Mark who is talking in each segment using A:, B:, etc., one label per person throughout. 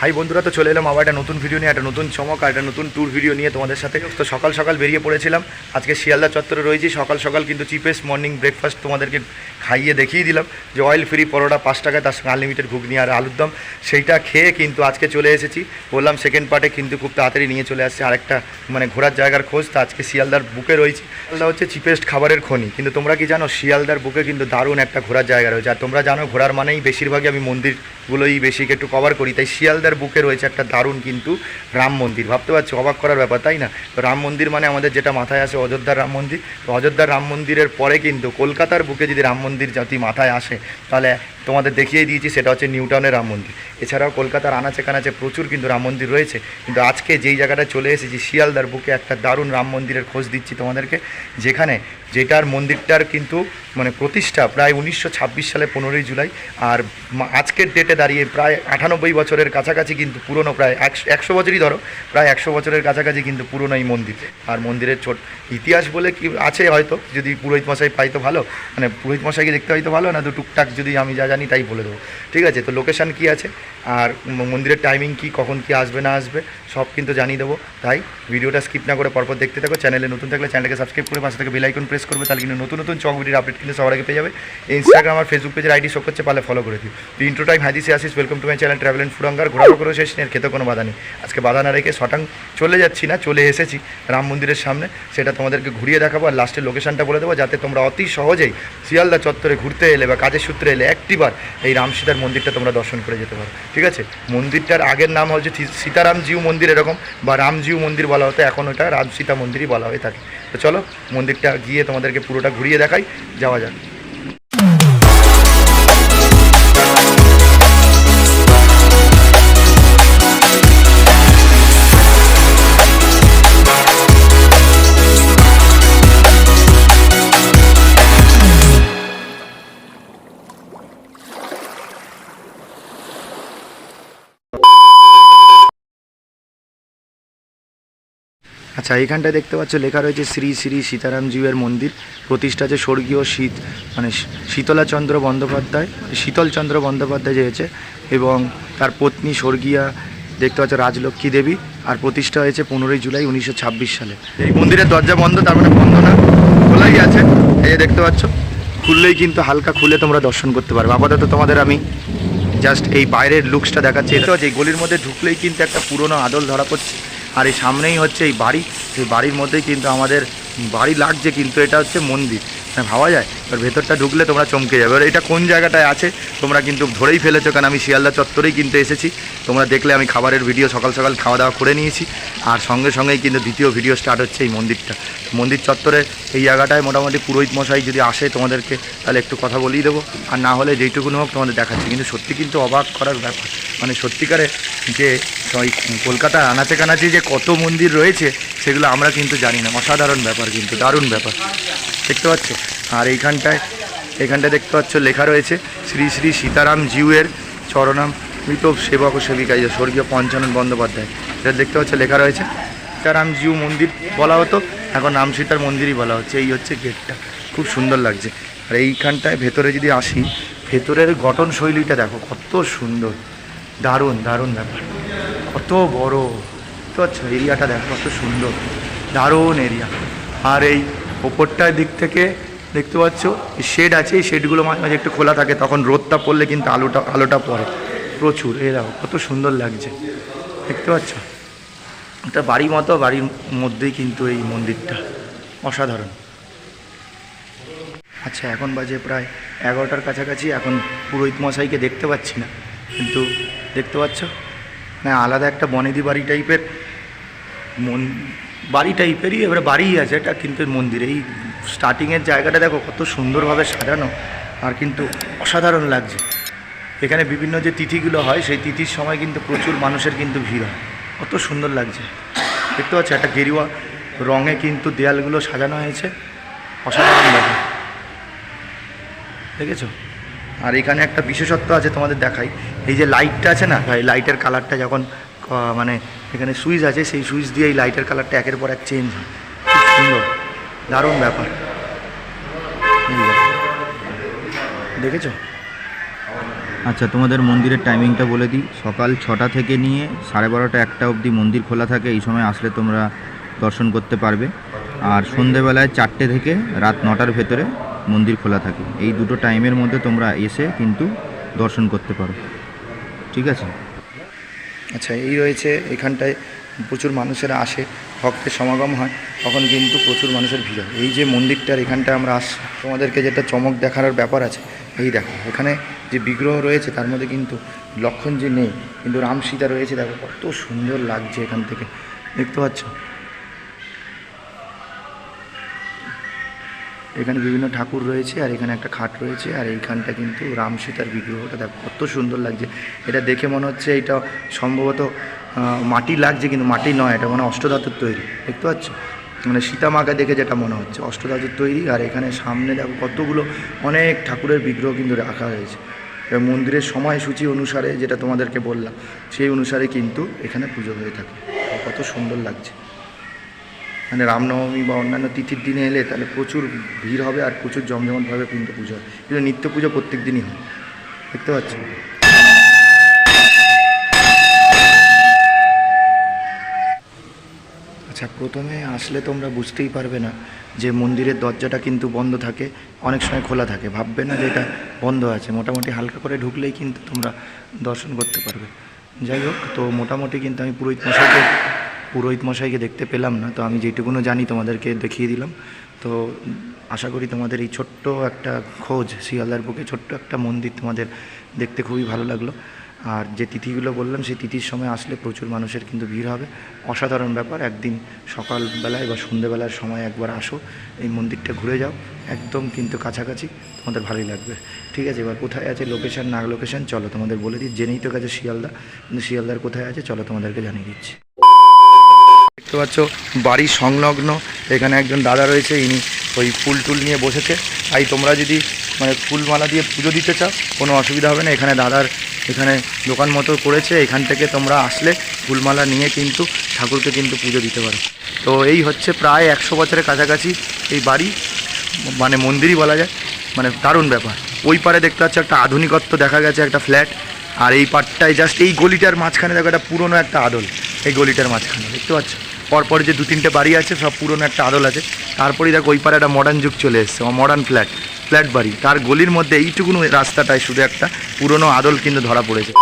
A: High বন্ধুরা, তো চলে এলাম আবার একটা নতুন ভিডিও নিয়ে, একটা নতুন চমক আর একটা নতুন ট্যুর ভিডিও নিয়ে তোমাদের সাথে। তো সকাল সকাল বেরিয়ে পড়েছিলাম। আজকে শিয়ালদা চত্বরে রয়েছি। সকাল সকাল কিন্তু চিপেস্ট মর্নিং ব্রেকফাস্ট তোমাদেরকে খাইয়ে দেখিয়ে দিলাম। যে অয়েল ফ্রি পরোটা পাঁচ টাকায় তার সঙ্গে আনলিমিটেড ঘুগনি আর আলুর দম। সেইটা খেয়ে কিন্তু আজকে চলে এসেছি। বললাম সেকেন্ড পার্টে কিন্তু খুব তাড়াতাড়ি নিয়ে চলে আসছে আরেকটা মানে ঘোরার জায়গার খোঁজ। তো আজকে শিয়ালদার বুকে রয়েছি। শিয়ালদা হচ্ছে চিপেস্ট খাবারের খনি। কিন্তু তোমরা কি জানো, শিয়ালদার বুকে কিন্তু দারুণ একটা ঘোরার জায়গা রয়েছে। আর তোমরা জানো, ঘোরার মানেই বেশিরভাগই আমি মন্দিরগুলোই বেশি একটু কভার করি। তাই শিয়ালদার বুকে রয়েছে একটা দারুণ কিন্তু রাম মন্দির। ভাবতে পারছি, অবাক করার ব্যাপার, তাই না? তো রাম মন্দির মানে আমাদের যেটা মাথায় আসে অযোধ্যার রাম মন্দির। তো অযোধ্যার রাম মন্দিরের পরে কিন্তু কলকাতার বুকে যদি রাম মন্দির যদি মাথায় আসে, তাহলে তোমাদের দেখিয়ে দিয়েছি, সেটা হচ্ছে নিউটাউনের রাম মন্দির। এছাড়াও কলকাতার আনাচে কানাচে প্রচুর কিন্তু রাম মন্দির রয়েছে। কিন্তু আজকে যেই জায়গাটায় চলে এসেছি, শিয়ালদার বুকে একটা দারুণ রাম মন্দিরের খোঁজ দিচ্ছি তোমাদেরকে, যেখানে যেটার মন্দিরটার কিন্তু মানে প্রতিষ্ঠা প্রায় উনিশশো ছাব্বিশ সালে পনেরোই জুলাই, আর আজকের ডেটে দাঁড়িয়ে প্রায় আটানব্বই বছরের কাছাকাছি কিন্তু পুরনো প্রায় একশো একশো বছরই ধরো, প্রায় একশো বছরের কাছাকাছি কিন্তু পুরনো এই মন্দির। আর মন্দিরের ছোট ইতিহাস বলে কি আছে হয়তো, যদি পুরোহিত মশাই পাই তো ভালো মানে পুরোহিত মশাইকে দেখতে হয়তো ভালো, না তো টুকটাক যদি আমি যা জানি, তাই বলে দেবো। ঠিক আছে, তো লোকেশান কি আছে? আর মন্দিরের টাইমিং কি, কখন কি আসবে, না আসবে, সব কিন্তু জানিয়ে দেবো। তাই ভিডিওটা স্কিপ না করে পরপর দেখতে থাকো। চ্যানেলে নতুন থাকলে চ্যানেলকে সাবস্ক্রাইব করে পাশে থেকে বেল আইকন প্রেস করবে, তাহলে কিন্তু নতুন নতুন চক আপডেট কিন্তু সবার আগে পেয়ে যাবে। ইনস্টাগ্রাম আর ফেসবুক পেজের আইডি শো করছে পালে ফলো করে দিও। তো ইন্ট্রো টাইম হাদিসে আসিস welcome to my channel travel and ফুডাঙ্গার ঘোরাঘুরি করে শেষ নেই খেতে কোনো বাধা নেই। আজকে বাধা না রেখে শটাং চলে যাচ্ছি না, চলে এসেছি রাম মন্দিরের সামনে। সেটা তোমাদেরকে ঘুরিয়ে দেখাবো, আর লাস্টের লোকেশানটা বলে দেবো, যাতে তোমরা অতি সহজেই শিয়ালদা চত্বরে ঘুরতে এলে বা কাজের সূত্রে এলে একটিবার এই রাম সীতার মন্দিরটা তোমরা দর্শন করে যেতে পারো। ঠিক আছে? মন্দিরটার আগের নাম হচ্ছে সীতারামজিউ মন্দির এরকম, বা রামজিউ মন্দির বলা হতো, এখন ওটা রাম সীতা মন্দিরই বলা হয়ে থাকে। তো চলো, মন্দিরটা গিয়ে তোমাদেরকে পুরোটা ঘুরিয়ে দেখাই, যাওয়া যাক। আচ্ছা এইখানটায় দেখতে পাচ্ছ লেখা রয়েছে শ্রী শ্রী সীতারামজিউয়ের মন্দির। প্রতিষ্ঠা আছে স্বর্গীয় শীত মানে শীতলাচন্দ্র বন্দ্যোপাধ্যায় শীতলচন্দ্র বন্দ্যোপাধ্যায় যে হয়েছে এবং তার পত্নী স্বর্গীয়া দেখতে পাচ্ছ রাজলক্ষ্মী দেবী আর প্রতিষ্ঠা হয়েছে পনেরোই জুলাই উনিশশো ছাব্বিশ সালে। এই মন্দিরের দরজা বন্ধ, তার মানে বন্ধ না, খোলাই আছে। এই দেখতে পাচ্ছ, খুললেই কিন্তু হালকা খুলে তোমরা দর্শন করতে পারবে। আপাতত তোমাদের আমি জাস্ট এই বাইরের লুকসটা দেখাচ্ছি। এই গলির মধ্যে ঢুকলেই কিন্তু একটা পুরনো আদল ধরা পড়ছে। আর এই সামনেই হচ্ছে এই বাড়ি। সেই বাড়ির মধ্যেই কিন্তু আমাদের, বাড়ি লাগছে কিন্তু, এটা হচ্ছে মন্দির। ভাবা যায়, এবার ভেতরটা ঢুকলে তোমরা চমকে যাবে। এবার এটা কোন জায়গাটায় আছে, তোমরা কিন্তু ধরেই ফেলেছো, কারণ আমি শিয়ালদা চত্বরেই কিন্তু এসেছি। তোমরা দেখলে আমি খাবারের ভিডিও সকাল সকাল খাওয়া দাওয়া করে নিয়েছি। আর সঙ্গে সঙ্গেই কিন্তু দ্বিতীয় ভিডিও স্টার্ট হচ্ছে এই মন্দিরটা। মন্দির চত্বরে এই জায়গাটায় মোটামুটি পুরোহিত মশাই যদি আসে তোমাদেরকে, তাহলে একটু কথা বলিয়ে দেবো। আর না হলে যেইটুকুন হোক তোমাদের দেখাচ্ছি। কিন্তু সত্যি কিন্তু অবাক করার ব্যাপার মানে সত্যিকারে যে ওই কলকাতার আনাচে কানাচে যে কত মন্দির রয়েছে, সেগুলো আমরা কিন্তু জানি না। অসাধারণ ব্যাপার কিন্তু, দারুণ ব্যাপার। দেখতে পাচ্ছ? আর এইখানটায় এইখানটায় দেখতে পাচ্ছ লেখা রয়েছে, শ্রী শ্রী সীতারাম জিউয়ের চরণাম মৃত সেবক ও সেবিকা স্বর্গীয় পঞ্চানন বন্দ্যোপাধ্যায়। এটা দেখতে পাচ্ছ লেখা রয়েছে, সীতারাম জিউ মন্দির বলা হতো, এখন নাম সীতার মন্দিরই বলা হচ্ছে, এই হচ্ছে গেটটা, খুব সুন্দর লাগছে। আর এইখানটায় ভেতরে যদি আসি, ভেতরের গঠন শৈলীটা দেখো, কত সুন্দর, দারুণ দারুণ ব্যাপার, কত বড় তো আচ্ছা এরিয়াটা দেখো, কত সুন্দর, দারুণ এরিয়া। আর এই ওপরটার দিক থেকে দেখতে পাচ্ছ শেড আছে, এই শেডগুলো মাঝে মাঝে একটু খোলা থাকে, তখন রোদটা পড়লে কিন্তু আলোটা আলোটা পড়ে। প্রচুর, এই দেখো, কত সুন্দর লাগছে। দেখতে পাচ্ছ? একটা বাড়ি মতো, বাড়ির মধ্যেই কিন্তু এই মন্দিরটা। অসাধারণ। আচ্ছা এখন বাজে প্রায় এগারোটার কাছাকাছি, এখন পুরোহিত মশাইকে দেখতে পাচ্ছি না। কিন্তু দেখতে পাচ্ছ? না, আলাদা একটা বনেদি বাড়ি টাইপের মন বাড়ি টাইপেরই এবারে বাড়িই আছে এটা কিন্তু মন্দির এই স্টার্টিংয়ের জায়গাটা দেখো কত সুন্দরভাবে সাজানো, আর কিন্তু অসাধারণ লাগছে। এখানে বিভিন্ন যে তিথিগুলো হয়, সেই তিথির সময় কিন্তু প্রচুর মানুষের কিন্তু ভিড় হয়। কত সুন্দর লাগছে। দেখতে পাচ্ছ, একটা গেরুয়া রঙে কিন্তু দেয়ালগুলো সাজানো হয়েছে। অসাধারণ লাগে দেখেছ? আর এখানে একটা বিশেষত্ব আছে তোমাদের দেখাই। এই যে লাইটটা আছে না ভাই লাইটের কালারটা যখন মানে এখানে সুইচ আছে, সেই সুইচ দিয়ে এই লাইটের কালারটা একের পর এক চেঞ্জ হয়। খুব সুন্দর, দারুণ ব্যাপার। দেখেছ?
B: আচ্ছা তোমাদের মন্দিরের টাইমিংটা বলে দিই। সকাল ছটা থেকে নিয়ে সাড়ে বারোটা একটা অবধি মন্দির খোলা থাকে, এই সময় আসলে তোমরা দর্শন করতে পারবে। আর সন্ধেবেলায় চারটে থেকে রাত নটার ভেতরে মন্দির খোলা থাকে। এই দুটো টাইমের মধ্যে তোমরা এসে কিন্তু দর্শন করতে পারো। ঠিক আছে?
A: আচ্ছা এই রয়েছে, এখানটায় প্রচুর মানুষেরা আসে, ভক্তের সমাগম হয়, তখন কিন্তু প্রচুর মানুষের ভিড় হয়। এই যে মন্দিরটার এখানটায় আমরা আস, তোমাদেরকে যেটা চমক দেখানোর ব্যাপার আছে, এই দেখো, এখানে যে বিগ্রহ রয়েছে, তার মধ্যে কিন্তু লক্ষণ যে নেই, কিন্তু রাম সীতা রয়েছে, দেখো, কত সুন্দর লাগছে এখান থেকে। দেখতে পাচ্ছ? এখানে বিভিন্ন ঠাকুর রয়েছে আর এখানে একটা খাট রয়েছে আর এইখানটা কিন্তু রাম সীতার বিগ্রহটা। দেখ, কত সুন্দর লাগছে। এটা দেখে মনে হচ্ছে এটা সম্ভবত মাটি লাগছে কিন্তু মাটি নয়, এটা মানে অষ্টধাতুর তৈরি, দেখতে পাচ্ছ? মানে সীতা মাকে দেখে যেটা মনে হচ্ছে, অষ্টধাতুর তৈরি। আর এখানে সামনে দেখো কতগুলো অনেক ঠাকুরের বিগ্রহ কিন্তু রাখা হয়েছে। এবার মন্দিরের সময়সূচি অনুসারে যেটা তোমাদেরকে বললাম, সেই অনুসারে কিন্তু এখানে পুজো হয়ে থাকে। কত সুন্দর লাগছে। মানে রামনবমী বা অন্যান্য তিথির দিনে এলে তাহলে প্রচুর ভিড় হবে আর প্রচুর জমজমটভাবে কিন্তু পুজো হয়। কিন্তু নিত্য পুজো প্রত্যেক দিনই হয়। দেখতে পাচ্ছ? আচ্ছা প্রথমে আসলে তোমরা বুঝতেই পারবে না যে মন্দিরের দরজাটা কিন্তু বন্ধ থাকে, অনেক সময় খোলা থাকে। ভাববে না যে এটা বন্ধ আছে। মোটামুটি হালকা করে ঢুকলেই কিন্তু তোমরা দর্শন করতে পারবে। যাই হোক, তো মোটামুটি কিন্তু আমি পুরোহিত মশাইকে পুরোহিত মশাইকে দেখতে পেলাম না, তো আমি যেটুকুনো জানি তোমাদেরকে দেখিয়ে দিলাম। তো আশা করি তোমাদের এই ছোট্ট একটা খোঁজ, শিয়ালদার বুকে ছোট্ট একটা মন্দির তোমাদের দেখতে খুবই ভালো লাগল। আর যে তিথিগুলো বললাম, সেই তিথির সময় আসলে প্রচুর মানুষের কিন্তু ভিড় হবে। অসাধারণ ব্যাপার, একদিন সকালবেলায় বা সন্ধেবেলার সময় একবার আসো, এই মন্দিরটা ঘুরে যাও, একদম কিন্তু কাছাকাছি, তোমাদের ভালোই লাগবে। ঠিক আছে, এবার কোথায় আছে লোকেশান, না লোকেশন, চলো তোমাদের বলে দিই। জেনেই তো গেছে শিয়ালদা, কিন্তু শিয়ালদার কোথায় আছে, চলো তোমাদেরকে জানিয়ে দিচ্ছি। দেখতে পাচ্ছ, বাড়ি সংলগ্ন। এখানে একজন দাদা রয়েছে, ইনি ওই ফুল টুল নিয়ে বসেছে। তাই তোমরা যদি মানে ফুলমালা দিয়ে পুজো দিতে চাও, কোনো অসুবিধা হবে না। এখানে দাদার এখানে দোকান মতো করেছে। এখান থেকে তোমরা আসলে ফুলমালা নিয়ে কিন্তু ঠাকুরকে কিন্তু পুজো দিতে পারো। তো এই হচ্ছে প্রায় একশো বছরের কাছাকাছি এই বাড়ি মানে মন্দিরই বলা যায়। মানে দারুণ ব্যাপার। ওই পারে দেখতে পাচ্ছ, একটা আধুনিকত্ব দেখা গেছে, একটা ফ্ল্যাট। আর এই পাটটায় জাস্ট এই গলিটার মাঝখানে দেখো, একটা পুরনো একটা আদল। এই গলিটার মাঝখানে, দেখতে পাচ্ছ? পরপর যে দু তিনটে বাড়ি আছে, সব পুরনো একটা আদল আছে। তারপরেই দেখো ওই পারে একটা মডার্ন যুগ চলে এসছে মডার্ন ফ্ল্যাট ফ্ল্যাট বাড়ি। তার গলির মধ্যে এইটুকুনো রাস্তাটায় শুধু একটা পুরনো আদল কিন্তু ধরা পড়েছে।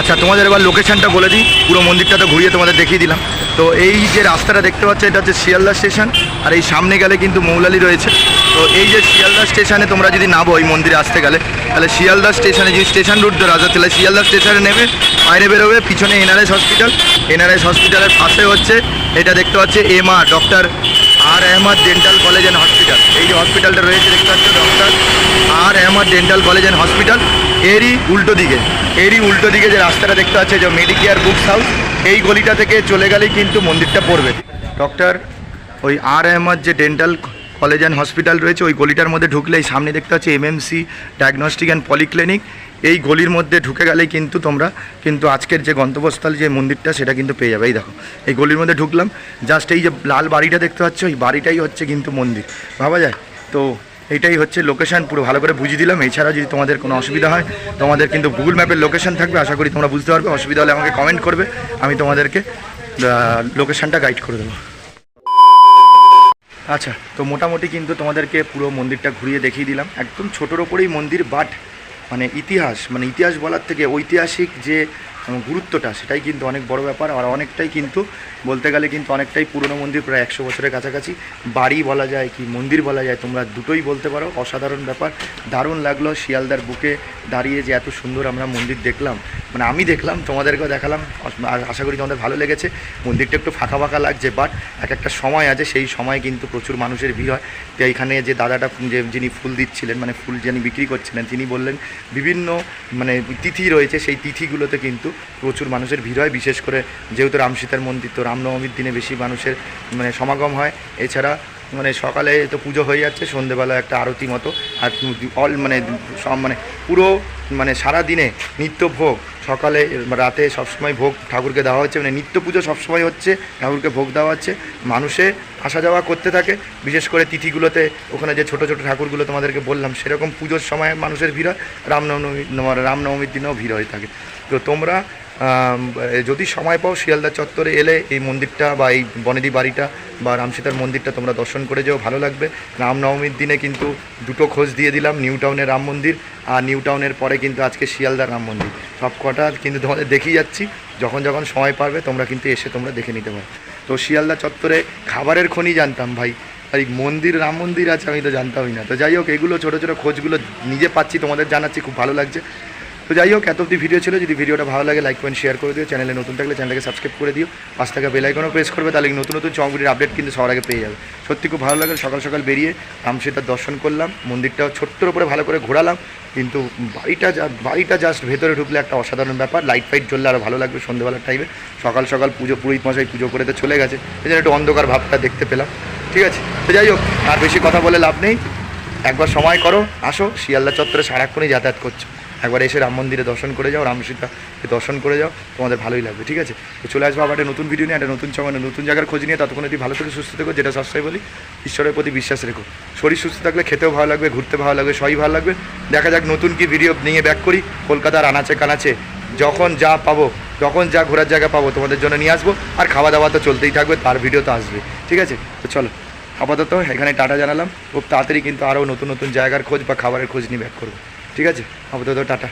A: আচ্ছা তোমাদের এবার লোকেশনটা বলে দিই। পুরো মন্দিরটা তো ঘুরিয়ে তোমাদের দেখিয়ে দিলাম। তো এই যে রাস্তাটা দেখতে পাচ্ছ, এটা হচ্ছে শিয়ালদা স্টেশন। আর এই সামনে গেলে কিন্তু মৌলালি রয়েছে। তো এই যে শিয়ালদা স্টেশনে তোমরা যদি নামো এই মন্দিরে আসতে গেলে, তাহলে শিয়ালদা স্টেশনে যদি স্টেশন রুট ধরে আসো তাহলে শিয়ালদা স্টেশনে নেবে বাইরে বেরোবে পিছনে এনআরএস হসপিটাল এনআরএস হসপিটালের পাশে হচ্ছে, এটা দেখতে পাচ্ছে MR doctor R Ahmad dental college and hospital এই যে হসপিটালটা রয়েছে, দেখতে পাচ্ছ doctor R Ahmad dental college and hospital এরই উল্টো দিকে, এরই উল্টো দিকে যে রাস্তাটা দেখতে পাচ্ছে যে মেডিকেয়ার বুকস হাউস এই গলিটা থেকে চলে গেলেই কিন্তু মন্দিরটা পড়বে। ডক্টর ওই আর আহমদ যে ডেন্টাল কলেজ অ্যান্ড হসপিটাল রয়েছে, ওই গলিটার মধ্যে ঢুকলেই সামনে দেখতে পাচ্ছি এমএমসি ডায়াগনস্টিক অ্যান্ড পলিক্লিনিক এই গলির মধ্যে ঢুকে গেলেই কিন্তু তোমরা কিন্তু আজকের যে গন্তব্যস্থল যে মন্দিরটা, সেটা কিন্তু পেয়ে যাবে। এই দেখো, এই গলির মধ্যে ঢুকলাম জাস্ট এই যে লাল বাড়িটা দেখতে পাচ্ছ, এই বাড়িটাই হচ্ছে কিন্তু মন্দির। ভাবা যায়? তো এইটাই হচ্ছে লোকেশান পুরো ভালো করে বুঝিয়ে দিলাম। এছাড়া যদি তোমাদের কোনো অসুবিধা হয়, তোমাদের কিন্তু গুগল ম্যাপের লোকেশান থাকবে। আশা করি তোমরা বুঝতে পারবে। অসুবিধা হলে আমাকে কমেন্ট করবে। আমি তোমাদেরকে লোকেশানটা গাইড করে দেবো। আচ্ছা তো মোটামুটি কিন্তু তোমাদেরকে পুরো মন্দিরটা ঘুরিয়ে দেখিয়ে দিলাম। একদম ছোটোর ওপরেই মন্দির বাট মানে ইতিহাস মানে ইতিহাস বলার থেকে ঐতিহাসিক যে উম, গুরুত্বটা সেটাই কিন্তু অনেক বড় ব্যাপার। আর অনেকটাই কিন্তু বলতে গেলে কিন্তু অনেকটাই পুরনো মন্দির প্রায় একশো বছরের কাছাকাছি। বাড়ি বলা যায় কি মন্দির বলা যায় তোমরা দুটোই বলতে পারো। অসাধারণ ব্যাপার। দারুণ লাগল শিয়ালদার বুকে দাঁড়িয়ে যে এত সুন্দর আমরা মন্দির দেখলাম। মানে আমি দেখলাম তোমাদেরকেও দেখালাম। আশা করি তোমাদের ভালো লেগেছে। মন্দিরটা একটু ফাঁকা ফাঁকা লাগছে বাট এক একটা সময় আছে সেই সময় কিন্তু প্রচুর মানুষের ভিড় হয়। তো এইখানে যে দাদাটা যে যিনি ফুল দিচ্ছিলেন মানে ফুল যিনি বিক্রি করছিলেন তিনি বললেন বিভিন্ন মানে তিথি রয়েছে সেই তিথিগুলোতে কিন্তু প্রচুর মানুষের ভিড় হয়, বিশেষ করে যেহেতু রাম সীতার মন্দির, তো রামনবমীর দিনে বেশি মানুষের মানে সমাগম হয়। এছাড়া মানে সকালে তো পুজো হয়ে যাচ্ছে, সন্ধেবেলা একটা আরতি মতো। আর অল মানে সব মানে পুরো মানে সারা দিনে নিত্য ভোগ। সকালে, রাতে সবসময় ভোগ ঠাকুরকে দেওয়া হচ্ছে। মানে নিত্য পুজো সবসময় হচ্ছে, ঠাকুরকে ভোগ দেওয়া হচ্ছে। মানুষে আসা যাওয়া করতে থাকে। বিশেষ করে তিথিগুলোতে ওখানে যে ছোট ছোট ঠাকুরগুলো তোমাদেরকে বললাম, সেরকম পুজোর সময় মানুষের ভিড় হয়। রামনবমী, রামনবমীর দিনেও ভিড় হয়ে থাকে। তো তোমরা যদি সময় পাও শিয়ালদা চত্বরে এলে এই মন্দিরটা বা এই বনেদি বাড়িটা বা রামসীতার মন্দিরটা তোমরা দর্শন করে যেও, ভালো লাগবে। রামনবমীর দিনে কিন্তু দুটো খোঁজ দিয়ে দিলাম, নিউ টাউনের রাম মন্দির আর নিউ টাউনের পরে কিন্তু আজকে শিয়ালদার রাম মন্দির। সব কটা কিন্তু তোমাদের দেখিয়ে যাচ্ছি, যখন যখন সময় পারবে তোমরা কিন্তু এসে তোমরা দেখে নিতে পারো। তো শিয়ালদা চত্বরে খাবারের খনি জানতাম ভাই আর এই মন্দির, রাম মন্দির আছে আমি তো জানতামই না। তো যাই হোক, এগুলো ছোটো ছোটো খোঁজগুলো নিজে পাচ্ছি, তোমাদের জানাচ্ছি, খুব ভালো লাগছে। তো যাই হোক, এত অব্দি ভিডিও ছিল। যদি ভিডিওটা ভালো লাগে লাইক কমেন্ট শেয়ার করে দিও। চ্যানেলে নতুন থাকলে চ্যানেলকে সাবস্ক্রাইব করে দিও। পাঁচ টাকা বেলাইকনও প্রেস করবে, তাহলে নতুন নতুন চমগুলির আপডেট কিন্তু সবার আগে পেয়ে যাবে। সত্যি খুব ভালো লাগে সকাল সকাল বেরিয়ে রামসীতার দর্শন করলাম। মন্দিরটাও ছোট্টর উপরে ভালো করে ঘোরালাম। কিন্তু বাড়িটা যা- বাড়িটা জাস্ট ভেতরে ঢুকলে একটা অসাধারণ ব্যাপার। লাইট ফাইট জ্বললে আরও ভালো লাগবে সন্ধ্যেবেলার টাইমে সকাল সকাল পুজো, পুরোহিত মশাই পুজো করে তো চলে গেছে। এই জন্য একটু অন্ধকার ভাবটা দেখতে পেলাম। ঠিক আছে? তো যাই হোক, আর বেশি কথা বলে লাভ নেই। একবার সময় করো, আসো। শিয়ালদা চত্বরে সারাক্ষণই যাতায়াত করছ। একবার এসে রাম মন্দিরে দর্শন করে যাও রামসীতাকে দর্শন করে যাও, তোমাদের ভালোই লাগবে, ঠিক আছে? তো চলে আসব আবার একটা নতুন ভিডিও নিয়ে, একটা নতুন সময় নতুন জায়গার খোঁজ নিয়ে, ততক্ষণ যদি ভালো থেকে সুস্থ থেকো, যেটা সবসময় বলি, ঈশ্বরের প্রতি বিশ্বাস রেখো। শরীর সুস্থ থাকলে খেতেও ভালো লাগবে, ঘুরতে ভালো লাগবে, সবই ভালো লাগবে। দেখা যাক নতুন কি ভিডিও নিয়ে ব্যাক করি, কলকাতার আনাচে কানাচে, যখন যা পাবো, যখন যা ঘোরার জায়গা পাবো, তোমাদের জন্য নিয়ে আসব, আর খাওয়া দাওয়া তো চলতেই থাকবে, তার ভিডিও তো আসবে, ঠিক আছে? তো চলো, আপাতত এখানে টাটা জানালাম, খুব তাড়াতাড়ি কিন্তু আরও নতুন নতুন জায়গার খোঁজ বা খাবারের খোঁজ নিয়ে ব্যাক করব। ঠিক আছে? আপাতত টাটা।